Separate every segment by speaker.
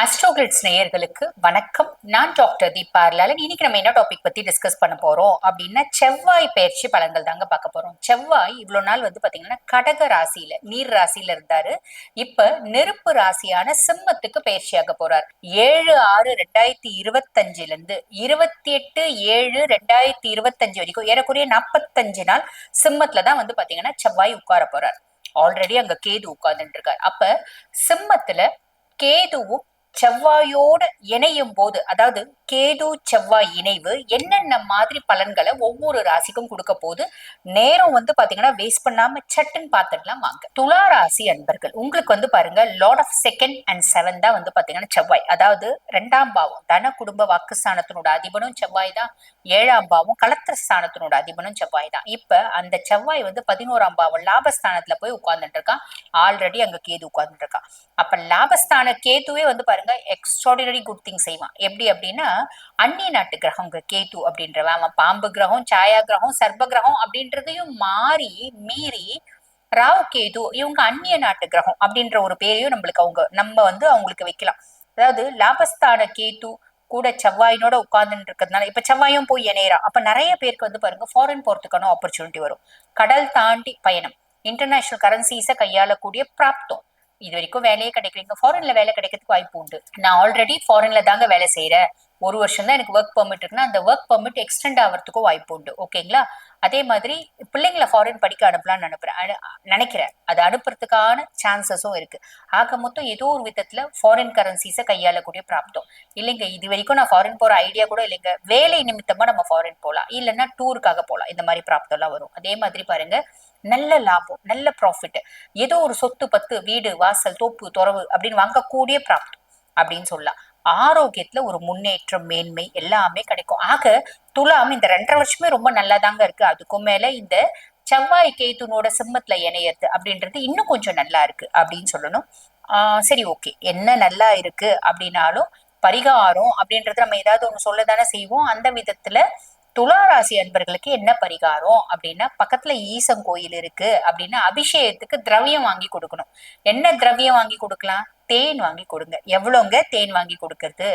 Speaker 1: ஆஸ்ட்ரோகிரிட்ஸ் நேயர்களுக்கு வணக்கம். நான் டாக்டர் தீபா லாலன் இன்னைக்கு நம்ம என்ன டாபிக் பத்தி டிஸ்கஸ் பண்ண போறோம்? அப்படின்னா செவ்வாய் பயிற்சி பலன்கள் தாங்க பார்க்க போறோம். செவ்வாய் இவ்வளவு நாள் வந்து பாத்தீங்கன்னா கடக ராசியில நீர் ராசியில இருந்தாரு. இப்ப நெருப்பு ராசியான சிம்மத்துக்கு பயிற்சியாக போறார். ஏழு ஆறு ரெண்டாயிரத்தி இருபத்தஞ்சுல இருந்து இருபத்தி எட்டு ஏழு ரெண்டாயிரத்தி இருபத்தஞ்சு வரைக்கும் ஏறக்குறைய நாற்பத்தஞ்சு நாள் சிம்மத்துல தான் வந்து பாத்தீங்கன்னா செவ்வாய் உட்கார போறார். ஆல்ரெடி அங்க கேது உட்கார்ந்துட்டு இருக்காரு. அப்ப சிம்மத்துல கேதுவும் செவ்வாயோட இணையும் போது அதாவது கேது செவ்வாய் இணைவு என்னென்ன மாதிரி பலன்களை ஒவ்வொரு ராசிக்கும் கொடுக்க போது நேரம் வந்து பாத்தீங்கன்னா வேஸ்ட் பண்ணாம சட்டுன்னு பார்த்துடலாம் வாங்க. துலா ராசி அன்பர்கள் உங்களுக்கு வந்து பாருங்க lord of second and seven தான் வந்து பாத்தீங்கன்னா செவ்வாய். அதாவது ரெண்டாம் பாவம் தன குடும்ப வாக்குஸ்தானத்தினோட அதிபனும் செவ்வாய் தான். ஏழாம் பாவம் கலத்திர ஸ்தானத்தினோட அதிபனும் செவ்வாய் தான். இப்ப அந்த செவ்வாய் வந்து பதினோராம் பாவம் லாபஸ்தானத்துல போய் உட்கார்ந்துட்டு இருக்கான். ஆல்ரெடி அங்க கேது உட்கார்ந்துட்டு இருக்கான். அப்ப லாபஸ்தான கேதுவே வந்து பாருங்க எக்ஸ்ட்ராடினரி குட் திங் செய்வான். எப்படி அப்படின்னா அந்நிய நாட்டு கிரகம் கேது அப்படின்றவன் அவன் பாம்பு கிரகம் சாயா கிரகம் சர்ப கிரகம் அப்படின்றதையும் மாறி மீறி ராவ் கேது இவங்க அந்நிய நாட்டு கிரகம் அப்படின்ற ஒரு பேரையும் நம்மளுக்கு அவங்க நம்ம வந்து அவங்களுக்கு வைக்கலாம். அதாவது லாபஸ்தான கேது கூட செவ்வாயினோட உட்கார்ந்துட்டு இருக்கிறதுனால இப்ப செவ்வாயும் போய் இணையறான் அப்ப நிறைய பேருக்கு வந்து பாருங்க ஃபாரின் போறதுக்கான ஆப்பர்ச்சுனிட்டி வரும். கடல் தாண்டி பயணம். இன்டர்நேஷனல் கரன்சிஸை கையாளக்கூடிய பிராப்தம். இது வரைக்கும் வேலையே கிடைக்கலீங்க ஃபாரின்ல வேலை கிடைக்கிறதுக்கு வாய்ப்பு உண்டு. நான் ஆல்ரெடி ஃபாரின்ல தாங்க வேலை செய்யறேன் ஒரு வருஷம் தான் எனக்கு ஒர்க் பெர்மிட் இருக்குன்னா அந்த ஒர்க் பர்மிட் எக்ஸ்டெண்ட் ஆகிறதுக்கும் வாய்ப்பு உண்டு. ஓகேங்களா அதே மாதிரி பிள்ளைங்களை ஃபாரின் படிக்க அனுப்பலாம்னு அனுப்புறேன். நினைக்கிறேன். அது அனுப்புறதுக்கான சான்சஸும் இருக்கு. ஆக மொத்தம் ஏதோ ஒரு விதத்துல ஃபாரின் கரன்சிஸை கையாளக்கூடிய பிராப்தம். இல்லைங்க இது வரைக்கும் நான் ஃபாரின் போற ஐடியா கூட இல்லைங்க. வேலை நிமித்தமா நம்ம ஃபாரின் போகலாம் இல்லைன்னா டூருக்காக போகலாம் இந்த மாதிரி பிராப்தம்லாம் வரும். அதே மாதிரி பாருங்க நல்ல லாபம் நல்ல ப்ராஃபிட் ஏதோ ஒரு சொத்து பத்து வீடு வாசல் தோப்பு துறவு அப்படின்னு வாங்கக்கூடிய பிராப்தம் அப்படின்னு சொல்லலாம். ஆரோக்கியத்துல ஒரு முன்னேற்றம் மேன்மை எல்லாமே கிடைக்கும். ஆக துலாம் இந்த ரெண்டரை வருஷமே ரொம்ப நல்லா தாங்க இருக்கு. அதுக்கும் மேல இந்த செவ்வாய் கேத்துனோட சிம்மத்துல இணையறது அப்படின்றது இன்னும் கொஞ்சம் நல்லா இருக்கு அப்படின்னு சொல்லணும். ஆஹ் சரி ஓகே. என்ன நல்லா இருக்கு அப்படின்னாலும் பரிகாரம் அப்படின்றது நம்ம ஏதாவது ஒண்ணு சொல்லதானே செய்வோம். அந்த விதத்துல துளாராசி அன்பர்களுக்கு என்ன பரிகாரம் அப்படின்னா பக்கத்துல ஈசன் கோயில் இருக்கு அப்படின்னா அபிஷேகத்துக்கு திரவியம் வாங்கி கொடுக்கணும். என்ன திரவியம் வாங்கி கொடுக்கலாம்? தேன் வாங்கி கொடுங்க. எவ்வளோங்க தேன் வாங்கி கொடுக்கறது?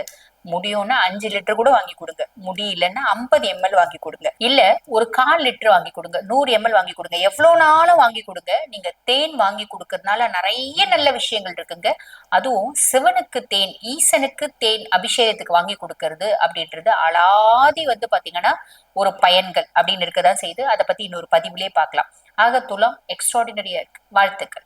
Speaker 1: முடியும்னா அஞ்சு லிட்டர் கூட வாங்கி கொடுங்க. முடியலன்னா ஐம்பது எம்எல் வாங்கி கொடுங்க. இல்ல ஒரு கால் லிட்டர் வாங்கி கொடுங்க. நூறு எம்எல் வாங்கி கொடுங்க. எவ்வளவு நாளும் வாங்கி கொடுங்க. நீங்க தேன் வாங்கி கொடுக்கறதுனால நிறைய நல்ல விஷயங்கள் இருக்குங்க. அதுவும் சிவனுக்கு தேன் ஈசனுக்கு தேன் அபிஷேகத்துக்கு வாங்கி கொடுக்கறது அப்படின்றது அலாதி வந்து பாத்தீங்கன்னா ஒரு பயன்கள் அப்படின்னு இருக்கதான் செய்து அதை பத்தி இன்னொரு பதிவுலயே பார்க்கலாம். ஆக துலம் எக்ஸ்ட்ராடினரியா இருக்கு வாழ்த்துக்கள்.